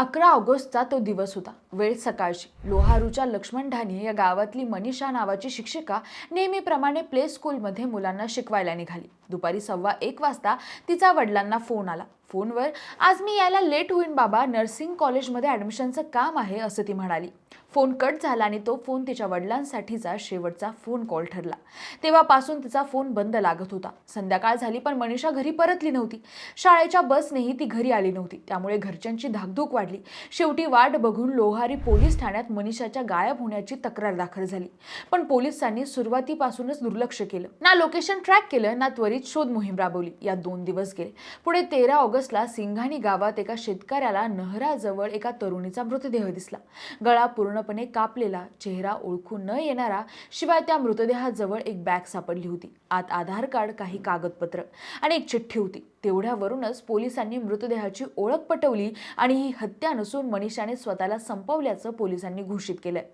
अकरा ऑगस्टचा तो दिवस होता. वेळ सकाळची. लोहारूच्या लक्ष्मण ढाणी या गावातली मनीषा नावाची शिक्षिका नेहमीप्रमाणे प्ले स्कूलमध्ये मुलांना शिकवायला निघाली. दुपारी सव्वा एक वाजता तिचा वडिलांना फोन आला. फोनवर आज मी यायला लेट होईन बाबा. नर्सिंग कॉलेजमध्ये ॲडमिशनचं काम आहे असं ती म्हणाली. फोन कट झाला आणि तो फोन तिच्या वडिलांसाठीचा शेवटचा फोन कॉल ठरला. तेव्हापासून तिचा फोन बंद लागत होता. संध्याकाळ झाली पण मनीषा घरी परतली नव्हती. शाळेच्या बसनेही ती घरी आली नव्हती. त्यामुळे घरच्यांची धाकधूक वाढली. शेवटी वाट बघून लोहारी पोलीस ठाण्यात मनीषाच्या गायब होण्याची तक्रार दाखल झाली. पण पोलिसांनी सुरुवातीपासूनच दुर्लक्ष केलं. ना लोकेशन ट्रॅक केलं ना त्वरित शोध मोहीम राबवली. या दोन दिवस गेले. पुढे तेरा ऑगस्टला सिंघाणी गावात एका शेतकऱ्याला नहराजवळ एका तरुणीचा मृतदेह दिसला. गळा पूर्णपणे कापलेला चेहरा ओळखू न येणारा शिवाय त्या मृतदेहाजवळ एक बॅग सापडली होती. आत आधार कार्ड काही कागदपत्र आणि एक चिठ्ठी होती. तेवढ्यावरूनच पोलिसांनी मृतदेहाची ओळख पटवली आणि ही हत्या नसून मनीषाने स्वतःला संपवल्याचं पोलिसांनी घोषित केलंय.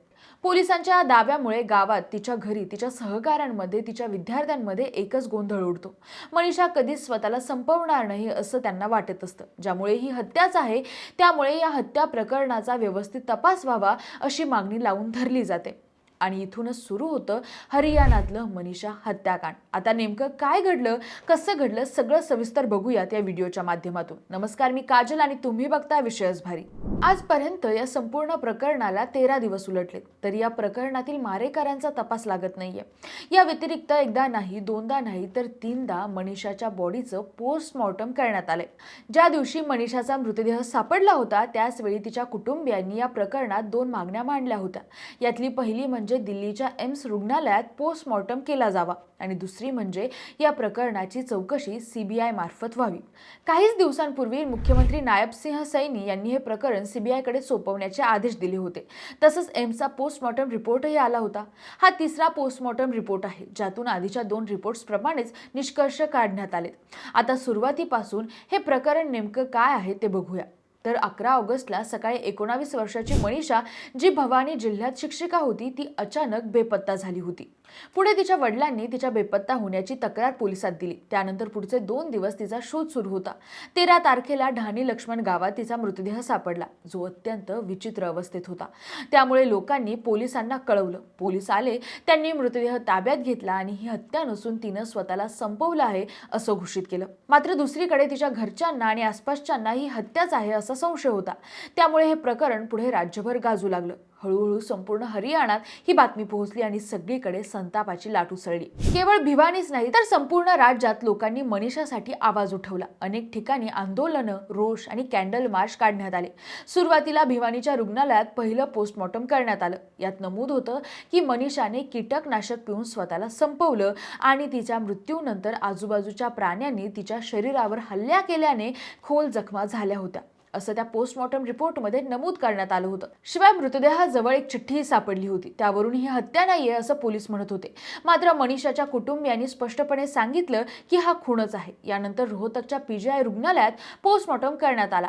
पोलिसांच्या दाव्यामुळे गावात तिच्या घरी तिच्या सहकाऱ्यांमध्ये तिच्या विद्यार्थ्यांमध्ये एकच गोंधळ उडतो. मनीषा कधीच स्वतःला संपवणार नाही असं त्यांना वाटत असतं. ज्यामुळे ही हत्याच आहे त्यामुळे या हत्या प्रकरणाचा व्यवस्थित तपास व्हावा अशी मागणी लावून धरली जाते. आणि इथूनच सुरू होतं हरियाणातलं मनीषा हत्याकांड. आता नेमकं काय घडलं कसं घडलं सगळं सविस्तर बघूयात या व्हिडिओच्या माध्यमातून. नमस्कार मी काजल आणि तुम्ही बघता विषयच भारी. आजपर्यंत या संपूर्ण प्रकरणाला तेरा दिवस उलटले तरी या प्रकरणातील मारेकऱ्यांचा तपास लागत नाहीये. या व्यतिरिक्त एकदा नाही दोनदा नाही तर तीनदा मनीषाच्या बॉडीचं पोस्टमॉर्टम करण्यात आलंय. ज्या दिवशी मनीषाचा मृतदेह सापडला होता त्याच वेळी तिच्या कुटुंबियांनी या प्रकरणात दोन मागण्या मांडल्या होत्या. यातली पहिली म्हणजे म्हणजे दिल्लीच्या एम्स रुग्णालयात पोस्टमॉर्टम केला जावा. आणि दुसरी म्हणजे या प्रकरणाची चौकशी सीबीआय मार्फत व्हावी. काहीच दिवसांपूर्वी मुख्यमंत्री नायब सिंह सैनी यांनी हे प्रकरण सीबीआयकडे सोपवण्याचे आदेश दिले होते. तसंच एम्सचा पोस्टमॉर्टम रिपोर्टही आला होता. हा तिसरा पोस्टमॉर्टम रिपोर्ट आहे ज्यातून आधीच्या दोन रिपोर्ट्सप्रमाणेच निष्कर्ष काढण्यात आले आता सुरुवातीपासून हे प्रकरण नेमकं काय आहे ते बघूया. तर अकरा ऑगस्टला सकाळी एकोणावीस वर्षाची मनीषा जी भवानी जिल्ह्यात शिक्षिका होती ती अचानक बेपत्ता झाली होती. पुढे तिच्या वडिलांनी तिच्या बेपत्ता होण्याची तक्रार पोलिसात दिली. त्यानंतर पुढचे दोन दिवस तिचा शोध सुरू होता. तेरा तारखेला ढाणी लक्ष्मण गावात तिचा मृतदेह सापडला जो अत्यंत विचित्र अवस्थेत होता. त्यामुळे लोकांनी पोलिसांना कळवलं. पोलीस आले त्यांनी मृतदेह ताब्यात घेतला आणि ही हत्या नसून तिनं स्वतःला संपवलं आहे असं घोषित केलं. मात्र दुसरीकडे तिच्या घरच्यांना आणि आसपासच्यांना ही हत्याच आहे असा संशय होता. त्यामुळे हे प्रकरण पुढे राज्यभर गाजू लागलं. हळूहळू संपूर्ण हरियाणात ही बातमी पोहोचली आणि सगळीकडे संतापाची लाट उसळली. केवळ भिवानीच नाही तर संपूर्ण राज्यात लोकांनी मनीषासाठी आवाज उठवला. अनेक ठिकाणी आंदोलनं रोष आणि कॅन्डल मार्च काढण्यात आले. सुरुवातीला भिवानीच्या रुग्णालयात पहिलं पोस्टमॉर्टम करण्यात आलं. यात नमूद होतं की मनीषाने कीटकनाशक पिऊन स्वतःला संपवलं आणि तिच्या मृत्यूनंतर आजूबाजूच्या प्राण्यांनी तिच्या शरीरावर हल्ल्या केल्याने खोल जखमा झाल्या होत्या. असं त्या पोस्टमॉर्टम रिपोर्टमध्ये नमूद करण्यात आलं होतं. शिवाय मृतदेहाजवळ एक चिठ्ठी सापडली होती. त्यावरून ही हत्या नाहीये असं पोलीस म्हणत होते. मात्र मनीषाच्या कुटुंबियांनी स्पष्टपणे सांगितलं की हा खूनच आहे. यानंतर रोहतकच्या पीजीआय रुग्णालयात पोस्टमॉर्टम करण्यात आला.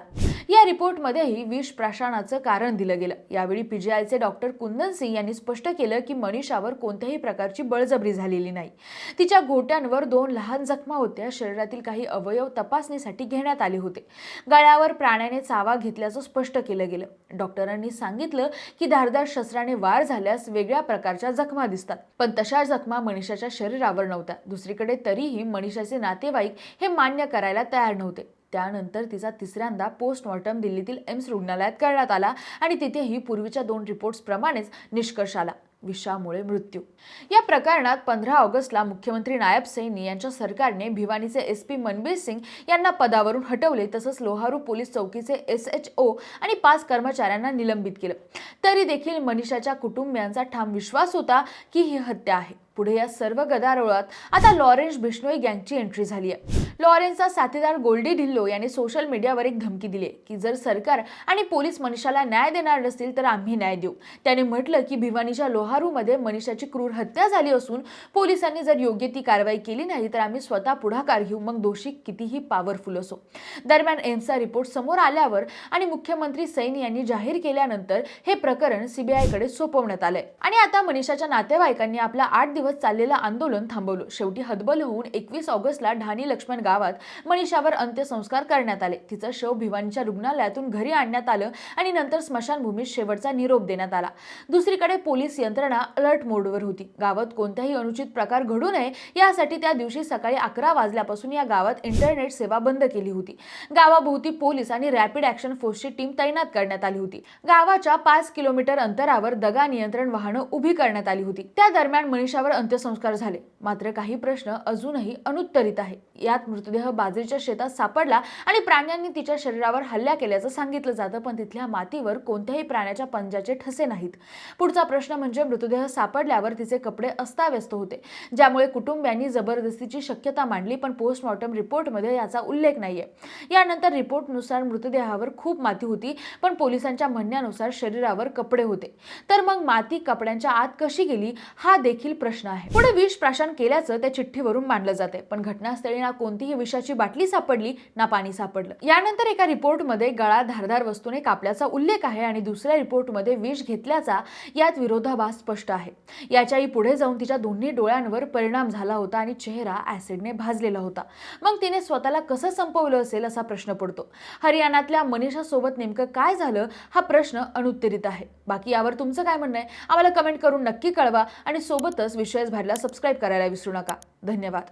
या रिपोर्टमध्येही विष प्राशनाचं कारण दिलं गेलं. यावेळी पीजीआयचे डॉक्टर कुंदन सिंग यांनी स्पष्ट केलं की मनीषावर कोणत्याही प्रकारची बळजबरी झालेली नाही. तिच्या घोट्यांवर दोन लहान जखमा होत्या. शरीरातील काही अवयव तपासणीसाठी घेण्यात आले होते. गळ्यावर प्राण्याने चावा घेतल्याचं स्पष्ट केलं गेलं. डॉक्टरांनी सांगितलं की धारदार शस्त्राने वार झाल्यास वेगळ्या प्रकारच्या जखमा दिसतात. पण तशा जखमा मनीषाच्या शरीरावर नव्हत्या. दुसरीकडे तरीही मनीषाचे नातेवाईक हे मान्य करायला तयार नव्हते. त्यानंतर तिचा तिसऱ्यांदा पोस्टमॉर्टम दिल्लीतील एम्स रुग्णालयात करण्यात आला आणि तिथेही पूर्वीच्या दोन रिपोर्ट्सप्रमाणेच निष्कर्ष आला. विषामुळे मृत्यू. या प्रकरणात पंधरा ऑगस्टला मुख्यमंत्री नायब सैनी यांच्या सरकारने भिवानीचे एस पी मनबीर सिंग यांना पदावरून हटवले तसंच लोहारू पोलीस चौकीचे एस एच ओ आणि पाच कर्मचाऱ्यांना निलंबित केलं. तरी देखील मनीषाच्या कुटुंबियांचा ठाम विश्वास होता की ही हत्या आहे. पुढे या सर्व गदारोळात आता लॉरेन्स बिश्नोई गँगची एंट्री झाली आहे लॉरेन्सचा साथीदार गोल्डी ढिल्लो यांनी सोशल मीडियावर एक धमकी दिली की जर सरकार आणि पोलीस मनीषाला न्याय देणार नसतील तर आम्ही न्याय देऊ. त्याने म्हटलं की भिवानीच्या लोहारूमध्ये मनीषाची क्रूर हत्या झाली असून पोलिसांनी जर योग्य ती कारवाई केली नाही तर आम्ही स्वतः पुढाकार घेऊ. मग दोषी कितीही पॉवरफुल असो. दरम्यान एम्सचा रिपोर्ट समोर आल्यावर आणि मुख्यमंत्री सैनी यांनी जाहीर केल्यानंतर हे प्रकरण सीबीआयकडे सोपवण्यात आलंय. आणि आता मनीषाच्या नातेवाईकांनी आपला आठ दिवस दिवस चाललेलं आंदोलन थांबवलं. शेवटी हतबल होऊन एकवीस ऑगस्टला ढाणी लक्ष्मण गावात मनीषावर अंत्यसंस्कार करण्यात आले. तिचं शव भिवानीच्या रुग्णालयातून घरी आणण्यात आलं आणि नंतर स्मशानभूमीत शेवटचा निरोप देण्यात आला. दुसरीकडे पोलीस यंत्रणा अलर्ट मोडवर होती. गावात कोणताही अनुचित प्रकार घडू नये यासाठी त्या दिवशी सकाळी अकरा वाजल्यापासून या गावात इंटरनेट सेवा बंद केली होती. गावाभोवती पोलीस आणि रॅपिड ऍक्शन फोर्सची टीम तैनात करण्यात आली होती. गावाच्या पाच किलोमीटर अंतरावर दगा नियंत्रण वाहनं उभी करण्यात आली होती. त्या दरम्यान मनीषावर अंत्यसंस्कार झाले. मात्र काही प्रश्न अजूनही अनुत्तरित आहे यात मृतदेह बाजरीच्या शेतात सापडला आणि प्राण्यांनी तिच्या शरीरावर हल्ला केल्याचं सांगितलं जातं पण तिथल्या मातीवर कोणत्याही प्राण्याच्या पंजाचे ठसे नाहीत. पुढचा प्रश्न म्हणजे मृतदेह सापडल्यावर तिचे कपडे अस्ताव्यस्त होते ज्यामुळे कुटुंबियांनी जबरदस्तीची शक्यता मांडली पण पोस्टमॉर्टम रिपोर्टमध्ये याचा उल्लेख नाहीये. यानंतर रिपोर्टनुसार मृतदेहावर खूप माती होती पण पोलिसांच्या म्हणण्यानुसार शरीरावर कपडे होते. तर मग माती कपड्यांच्या आत कशी गेली? हा देखील प्रश्न आहे. पुढे विष प्राशन केल्याचं त्या चिठ्ठीवरून मांडलं जाते पण घटनास्थळी ना कोणतीही विषाची बाटली सापडली ना पाणी सापडलं. यानंतर एका रिपोर्टमध्ये गळा धारदार वस्तूने कापल्याचा उल्लेख आहे आणि दुसऱ्या रिपोर्टमध्ये विष घेतल्याचा यात विरोधाभास स्पष्ट आहे. याच्याही पुढे जाऊन तिच्या दोन्ही डोळ्यांवर परिणाम झाला होता आणि चेहरा ऍसिडने भाजलेला होता. मग तिने स्वतःला कसं संपवलं असेल असा प्रश्न पडतो. हरियाणातल्या मनीषा सोबत नेमकं काय झालं हा प्रश्न अनुत्तरित आहे. बाकी यावर तुमचं काय म्हणणं आहे? आम्हाला कमेंट करून नक्की कळवा आणि सोबतच विषयच भरला सबस्क्राईब करायला विसरू नका. धन्यवाद.